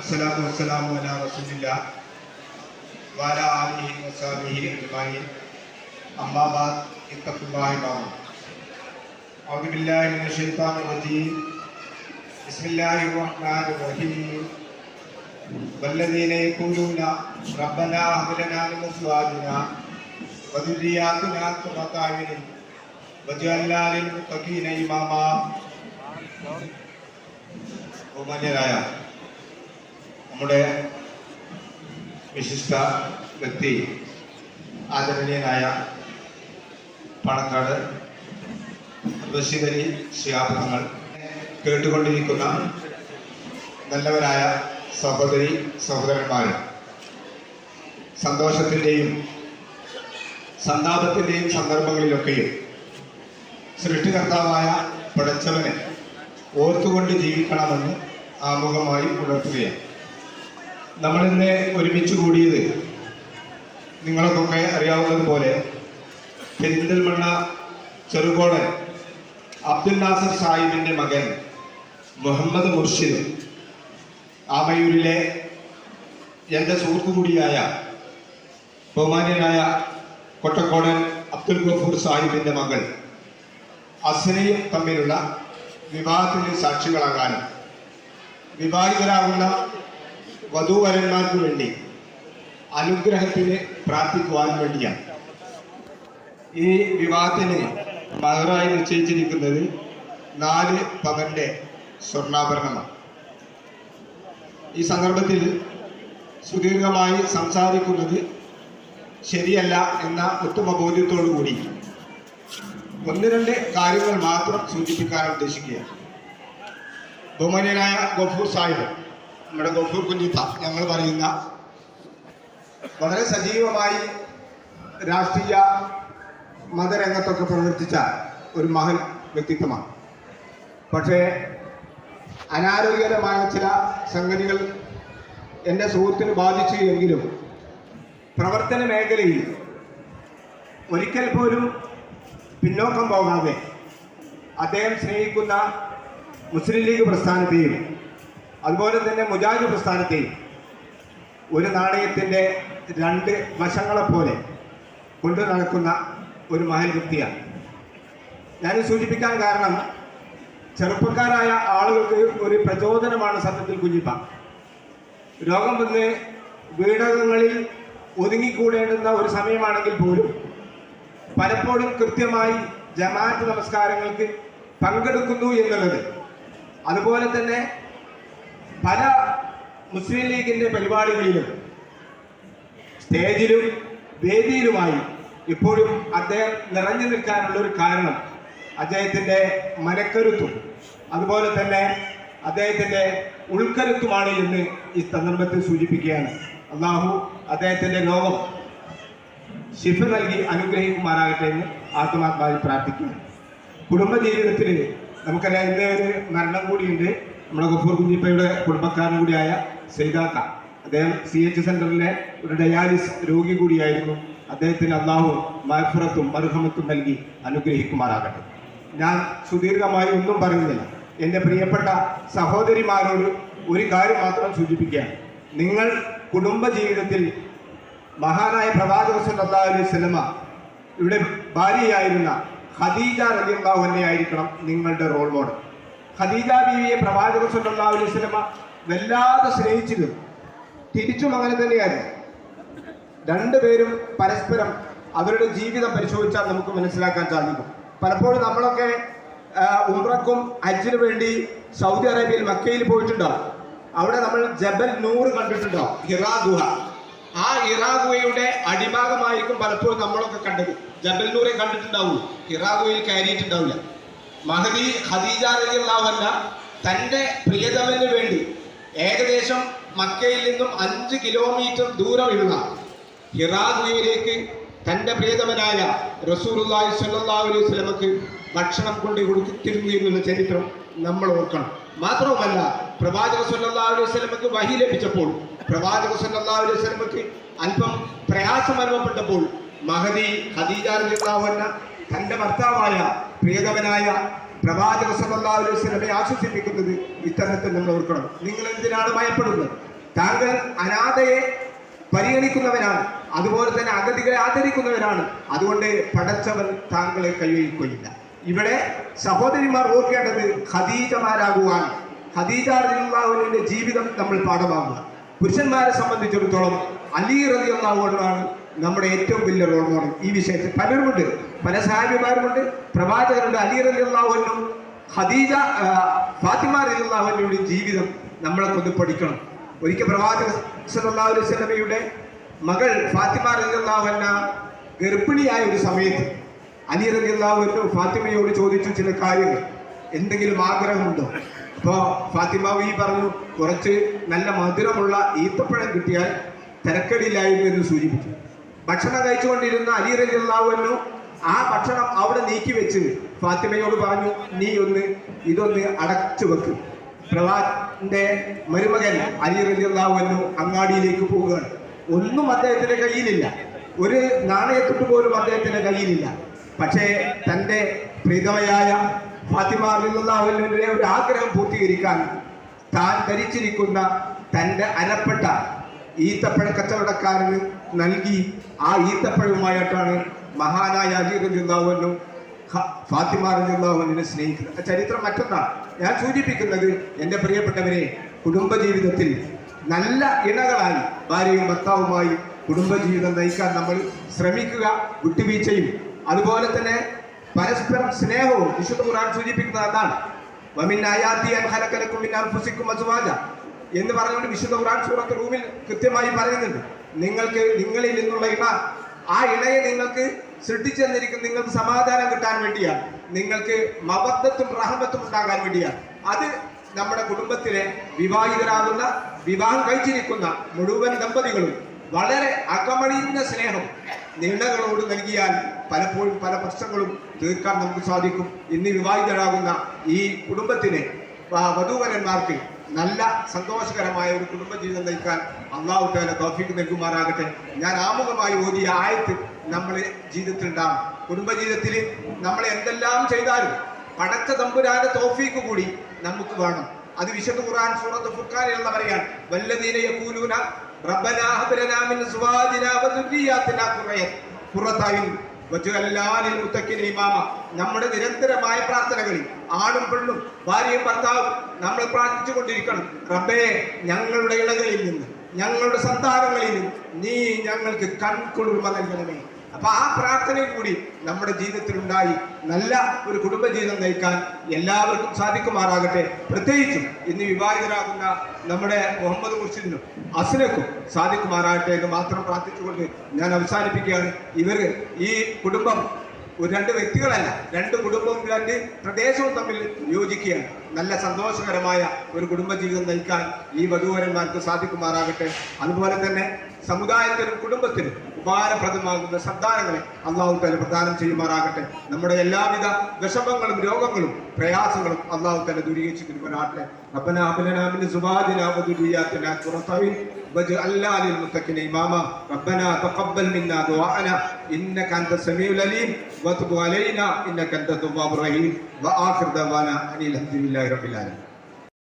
والصلاة والسلام على رسول الله وعلى آله وصحبه أجمعين أما بعد اتقوا الله بعض أعوذ بالله من الشيطان الرجيم بسم الله الرحمن الرحيم والذين يقولون ربنا هب لنا من أزواجنا وذرياتنا قرة أعين واجعلنا للمتقين إماما ബഹുമാന്യരായ നമ്മുടെ വിശിഷ്ട വ്യക്തി ആദരണീയനായ പണക്കാട് ഋഷികരി അലി ശിഹാബ് കേട്ടുകൊണ്ടിരിക്കുന്ന നല്ലവരായ സഹോദരി സഹോദരന്മാർ സന്തോഷത്തിന്റെയും സന്താപത്തിന്റെയും സന്ദർഭങ്ങളിലൊക്കെയും സൃഷ്ടികർത്താവായ പടച്ചവനെ ഓർത്തുകൊണ്ട് ജീവിക്കണമെന്ന് ആമുഖമായി ഉണർത്തുകയാണ്. നമ്മളിന്ന് ഒരുമിച്ച് കൂടിയത് നിങ്ങൾക്കൊക്കെ അറിയാവുന്നതുപോലെ പെരിന്തൽമണ്ണ ചെറുകോടൻ അബ്ദുൽ നാസർ സാഹിബിന്റെ മകൻ മുഹമ്മദ് മുർഷിദ് ആമയൂരിലെ എന്റെ സുഹൃത്തു കൂടിയായ ബഹുമാന്യനായ കൊട്ടക്കോടൻ അബ്ദുൽ ഗഫൂർ സാഹിബിന്റെ മകൾ അസ്നയും തമ്മിലുള്ള വിവാഹത്തിന് സാക്ഷികളാകാനും വിവാഹിതരാകുന്ന വധൂവരന്മാർക്ക് വേണ്ടി അനുഗ്രഹത്തിന് പ്രാർത്ഥിക്കുവാൻ വേണ്ടിയാണ് ഈ വിവാഹത്തിന് മഹറായി നിശ്ചയിച്ചിരിക്കുന്നത് നാല് പവന്റെ സ്വർണാഭരണമാണ്. ഈ സന്ദർഭത്തിൽ സുദീർഘമായി സംസാരിക്കുന്നത് ശരിയല്ല എന്ന ഉത്തമ ബോധ്യത്തോടു കൂടി. ഒന്ന് രണ്ട് കാര്യങ്ങൾ മാത്രം സൂചിപ്പിക്കാൻ ഉദ്ദേശിക്കുകയാണ്. ബഹുമാന്യനായ ഗഫൂർ സാഹിബ് നമ്മുടെ ഗഫൂർ കുഞ്ഞിത്ത ഞങ്ങൾ പറയുന്ന വളരെ സജീവമായി രാഷ്ട്രീയ മതരംഗത്തൊക്കെ പ്രവർത്തിച്ച ഒരു മഹൻ വ്യക്തിത്വമാണ്. പക്ഷേ അനാരോഗ്യകരമായ ചില സംഗതികൾ എന്റെ സുഹൃത്തിന് ബാധിച്ചു എങ്കിലും പ്രവർത്തന മേഖലയിൽ ഒരിക്കൽ പോലും പിന്നോക്കം പോകാതെ അദ്ദേഹം സ്നേഹിക്കുന്ന മുസ്ലിം ലീഗ് പ്രസ്ഥാനത്തെയും അതുപോലെ തന്നെ മുജാഹിദ് പ്രസ്ഥാനത്തെയും ഒരു നാണയത്തിന്റെ രണ്ട് വശങ്ങളെപ്പോലെ കൊണ്ടു നടക്കുന്ന ഒരു മഹൽ വ്യക്തിയാണ്. ഞാൻ സൂചിപ്പിക്കാൻ കാരണം ചെറുപ്പക്കാരായ ആളുകൾക്ക് ഒരു പ്രചോദനമാണ് സത്യത്തിൽ കുഞ്ഞിപ്പ. രോഗം വന്ന് വീടകങ്ങളിൽ ഒതുങ്ങിക്കൂടേണ്ടുന്ന ഒരു സമയമാണെങ്കിൽ പോലും പലപ്പോഴും കൃത്യമായി ജമാഅത്ത് നമസ്കാരങ്ങൾക്ക് പങ്കെടുക്കുന്നു എന്നുള്ളത്. അതുപോലെ തന്നെ പല മുസ്ലിം ലീഗിന്റെ പരിപാടികളിലും സ്റ്റേജിലും വേദിയിലുമായി ഇപ്പോഴും അദ്ദേഹം നിറഞ്ഞു നിൽക്കാനുള്ള ഒരു കാരണം അദ്ദേഹത്തിന്റെ മനക്കരുത്തും അതുപോലെ തന്നെ അദ്ദേഹത്തിന്റെ ഉൾക്കരുത്തുമാണ് എന്ന് ഈ സന്ദർഭത്തിൽ സൂചിപ്പിക്കുകയാണ്. അള്ളാഹു അദ്ദേഹത്തിന്റെ ലോകം ശിഫ നൽകി അനുഗ്രഹിക്കുമാറാകട്ടെ എന്ന് ആത്മാത്മാവിൽ പ്രാർത്ഥിക്കുന്നു കുടുംബജീവിതത്തിൽ നമുക്കറിയാം ഇന്ന് ഒരു മരണം കൂടിയുണ്ട്. നമ്മുടെ ഗഫൂർ കുഞ്ഞിപ്പയുടെ കുടുംബക്കാരൻ കൂടിയായ സെയ്താക്ക അദ്ദേഹം സി എച്ച് സെന്ററിലെ ഒരു ഡയാലിസ് രോഗി കൂടിയായിരുന്നു. അദ്ദേഹത്തിന് അള്ളാഹു മഹഫുറത്തും മർഹമത്തും നൽകി അനുഗ്രഹിക്കുമാറാകട്ടെ. ഞാൻ സുദീർഘമായി ഒന്നും പറയുന്നില്ല. എന്റെ പ്രിയപ്പെട്ട സഹോദരിമാരോട് ഒരു കാര്യം മാത്രം സൂചിപ്പിക്കുകയാണ്. നിങ്ങൾ കുടുംബജീവിതത്തിൽ മഹാനായ പ്രവാചക സല്ലല്ലാഹു അലൈഹി വസല്ലമ ഇവിടെ ഭാര്യയായിരുന്ന ഖദീജ തന്നെയായിരിക്കണം ആയിരിക്കണം നിങ്ങളുടെ റോൾ മോഡൽ ഖദീജ ബീവിയെ പ്രവാചക സല്ലല്ലാഹു അലൈഹി വസല്ലമ വല്ലാതെ സ്നേഹിച്ചിരുന്നു. തിരിച്ചും അങ്ങനെ തന്നെയായിരുന്നു. രണ്ടുപേരും പരസ്പരം അവരുടെ ജീവിതം പരിശോധിച്ചാൽ നമുക്ക് മനസ്സിലാക്കാൻ സാധിക്കും. പലപ്പോഴും നമ്മളൊക്കെ ഉംറക്കും ഹജ്ജിനു വേണ്ടി സൗദി അറേബ്യയിൽ മക്കയിൽ പോയിട്ടുണ്ടാവും. അവിടെ നമ്മൾ ജബൽ നൂറ് കണ്ടിട്ടുണ്ടാവും ഹിറാ ഗുഹ. ആ ഹിറാ ഗുഹയുടെ അടിഭാഗമായിരിക്കും പലപ്പോഴും നമ്മളൊക്കെ കണ്ടത്. ജബൽ നൂറെ കണ്ടിട്ടുണ്ടാവുള്ളൂ ഹിറാ ഗുഹയിൽ കയറിയിട്ടുണ്ടാവില്ല. മഹദി ഹദീജ റളിയല്ലാഹുഅൻഹ തന്റെ പ്രിയതമന് വേണ്ടി ഏകദേശം മക്കയിൽ നിന്നും അഞ്ച് കിലോമീറ്റർ ദൂരമുള്ള ഹിറാ ഗുഹയിലേക്ക് തന്റെ പ്രിയതമനായ റസൂലുള്ളാഹി സല്ലാ അലൈഹി സ്വലമക്ക് ഭക്ഷണം കൊണ്ട് കൊടുത്തിരുന്നു എന്നുള്ള ചരിത്രം നമ്മൾ ഓർക്കണം. മാത്രവുമല്ല പ്രവാചക സല്ലാ അലൈഹി വസല്ലമക്ക് വഹി ലഭിച്ചപ്പോൾ പ്രവാചക സല്ലാ അലൈഹി വസല്ലമക്ക് അല്പം പ്രയാസം അനുഭവപ്പെട്ടപ്പോൾ മഹദി ഖദീജ റളിയല്ലാഹു തന്റെ ഭർത്താവായ പ്രിയതമനായ പ്രവാചക സല്ലല്ലാഹു അലൈഹി വസല്ലമയെ ആശ്വസിപ്പിക്കുന്നത് ഇത്തരത്തിൽ നമ്മൾ ഓർക്കണം. നിങ്ങൾ എന്തിനാണ് ഭയപ്പെടുന്നത്? താങ്കൾ അനാഥയെ പരിഗണിക്കുന്നവനാണ് അതുപോലെ തന്നെ അഗതികളെ ആദരിക്കുന്നവനാണ് അതുകൊണ്ട് പടച്ചവൻ താങ്കളെ കൈവഴിക്കുകയില്ല ഇവിടെ സഹോദരിമാർ ഓർക്കേണ്ടത് ഖദീജമാരാകുവാൻ. ഖദീജ ജീവിതം നമ്മൾ പാഠമാകുക. പുരുഷന്മാരെ സംബന്ധിച്ചിടത്തോളം അലി റളിയല്ലാഹുവാണ് നമ്മുടെ ഏറ്റവും വലിയ റോൾ മോഡൽ ഈ വിഷയത്തിൽ പലരുമുണ്ട്. പല സാഹിബിമാരുമുണ്ട്. പ്രവാചകരുണ്ട്. അലി റളിയല്ലാഹുവിനും ഹദീജ ഫാത്തിമ റളിയല്ലാഹുവിന്റെ ജീവിതം നമ്മളെ കൊണ്ട് പഠിക്കണം. ഒരിക്കൽ പ്രവാചക സല്ലല്ലാഹു അലൈഹി വസല്ലമയുടെ മകൾ ഫാത്തിമ റളിയല്ലാഹുവന്ന ഗർഭിണിയായ ഒരു സമയത്ത് അലി റളിയല്ലാഹു ഫാത്തിമയോട് ചോദിച്ചു ചില കാര്യങ്ങൾ. എന്തെങ്കിലും ആഗ്രഹമുണ്ടോ? അപ്പോൾ ഫാത്തിമ ഈ പറഞ്ഞു കുറച്ച് നല്ല മധുരമുള്ള ഈത്തപ്പഴം കിട്ടിയാൽ തിരക്കടിയിലായിരുന്നു എന്ന് സൂചിപ്പിച്ചു. ഭക്ഷണം കഴിച്ചുകൊണ്ടിരുന്ന അലി റളിയല്ലാഹു ആ ഭക്ഷണം അവിടെ നീക്കി വെച്ച് ഫാത്തിമയോട് പറഞ്ഞു നീ ഒന്ന് ഇതൊന്ന് അടച്ചു വെക്ക്. പ്രവാന്റെ മരുമകൻ അലി അങ്ങാടിയിലേക്ക് പോവുകയാണ്. ഒന്നും അദ്ദേഹത്തിന്റെ കയ്യിലില്ല. ഒരു നാണയത്തുട്ട് പോലും അദ്ദേഹത്തിന്റെ കയ്യിലില്ല. പക്ഷേ തന്റെ പ്രീതമയായ ഫാത്തിമ റളിയല്ലാഹുവിന്റെ ഒരു ആഗ്രഹം പൂർത്തീകരിക്കാൻ താൻ ധരിച്ചിരിക്കുന്ന തന്റെ അരപ്പെട്ട ഈത്തപ്പഴ കച്ചവടക്കാരന് നൽകി ആ ഈത്തപ്പഴവുമായിട്ടാണ് മഹാനായ അലി റളിയല്ലാഹു ഫാത്തിമ റളിയല്ലാഹുവിനെ സ്നേഹിക്കുന്നത് ചരിത്രം മറ്റൊന്നാണ്. ഞാൻ സൂചിപ്പിക്കുന്നത് എന്റെ പ്രിയപ്പെട്ടവരെ കുടുംബജീവിതത്തിൽ നല്ല ഇണകളായി ഭാര്യയും ഭർത്താവുമായി കുടുംബജീവിതം നയിക്കാൻ നമ്മൾ ശ്രമിക്കുക വിട്ടുവീഴ്ചയും അതുപോലെ തന്നെ പരസ്പരം സ്നേഹവും. വിശുദ്ധ ഖുർആൻ സൂചിപ്പിക്കുന്നത് അതാണ്. എന്ന് പറഞ്ഞുകൊണ്ട് വിശുദ്ധ ഖുർആൻ സൂറത്ത് റൂമിൽ കൃത്യമായി പറയുന്നുണ്ട്. നിങ്ങൾക്ക് നിങ്ങളിൽ നിന്നുള്ള ഇണ ആ ഇണയെ നിങ്ങൾക്ക് സൃഷ്ടിച്ചെന്നിരിക്കും നിങ്ങൾക്ക് സമാധാനം കിട്ടാൻ വേണ്ടിയാണ് നിങ്ങൾക്ക് മബദ്ധത്തും റഹമത്തും ഉണ്ടാകാൻ വേണ്ടിയാണ് അത് നമ്മുടെ കുടുംബത്തിലെ വിവാഹിതരാകുന്ന വിവാഹം കഴിച്ചിരിക്കുന്ന മുഴുവൻ ദമ്പതികളും വളരെ അകമണിയുന്ന സ്നേഹം നിണ്ടകളോട് നൽകിയാൽ പലപ്പോഴും പല പ്രശ്നങ്ങളും തീർക്കാൻ നമുക്ക് സാധിക്കും. ഇന്ന് വിവാഹിതരാകുന്ന ഈ കുടുംബത്തിനെ വധൂവരന്മാർക്ക് നല്ല സന്തോഷകരമായ ഒരു കുടുംബജീവിതം നയിക്കാൻ അള്ളാഹു താല തോഫിക്ക് നൽകുമാറാകട്ടെ. ഞാൻ ആമുഖമായി ഓതിയ ആയത്ത് നമ്മളെ ജീവിതത്തിൽ ഉണ്ടാകും കുടുംബജീവിതത്തിൽ നമ്മൾ എന്തെല്ലാം ചെയ്താലും പടച്ച തമ്പുരാന്റെ തോഫീക്ക് കൂടി നമുക്ക് വേണം. അത് വിശുദ്ധ ഖുർആൻ സൂറത്ത് ഫുർഖാനിലുള്ള പറയാൻ വല്ലദീന യഖൂലൂന റബ്ബനാ ഹബ് മിൻ ഇമാമ. നമ്മുടെ നിരന്തരമായ പ്രാർത്ഥനകളിൽ ആണും പെണ്ണും ഭാര്യയും ഭർത്താവും നമ്മൾ പ്രാർത്ഥിച്ചു കൊണ്ടിരിക്കണം റബ്ബേ ഞങ്ങളുടെ ഇളകളിൽ നിന്ന് ഞങ്ങളുടെ സന്താനങ്ങളിൽ നിന്ന് നീ ഞങ്ങൾക്ക് കൺകുളിർമ നൽകണമേ. അപ്പൊ ആ പ്രാർത്ഥനയും കൂടി നമ്മുടെ ജീവിതത്തിൽ ഉണ്ടായി നല്ല ഒരു കുടുംബജീവിതം നയിക്കാൻ എല്ലാവർക്കും സാധിക്കുമാറാകട്ടെ. പ്രത്യേകിച്ചും ഇന്ന് വിവാഹിതരാകുന്ന നമ്മുടെ മുഹമ്മദ് മുർഷിദിനും അസിനക്കും സാധിക്കുമാറാകട്ടെ എന്ന് മാത്രം പ്രാർത്ഥിച്ചുകൊണ്ട് ഞാൻ അവസാനിപ്പിക്കുകയാണ്. ഇവർ ഈ കുടുംബം രണ്ട് വ്യക്തികളല്ല രണ്ട് കുടുംബവും രണ്ട് പ്രദേശവും തമ്മിൽ യോജിക്കുകയാണ്. നല്ല സന്തോഷകരമായ ഒരു കുടുംബജീവിതം നയിക്കാൻ ഈ വധുവരന്മാർക്ക് സാധിക്കുമാറാകട്ടെ. അതുപോലെ തന്നെ സമുദായത്തിനും കുടുംബത്തിനും ഉപകാരപ്രദമാകുന്ന സന്താനങ്ങളെ അള്ളാഹു തല പ്രദാനം ചെയ്യുമാറാകട്ടെ നമ്മുടെ എല്ലാവിധ വിഷമങ്ങളും രോഗങ്ങളും പ്രയാസങ്ങളും അള്ളാഹു തല ദൂരീകരിച്ചു തിരുവനാട്ടെ ربنا هب لنا من ازواجنا وذرياتنا قرة اعين واجعلنا للمتقين اماما ربنا تقبل منا دعاءنا انك انت السميع العليم وتب علينا انك انت التواب الرحيم واخر دعوانا ان الحمد لله رب العالمين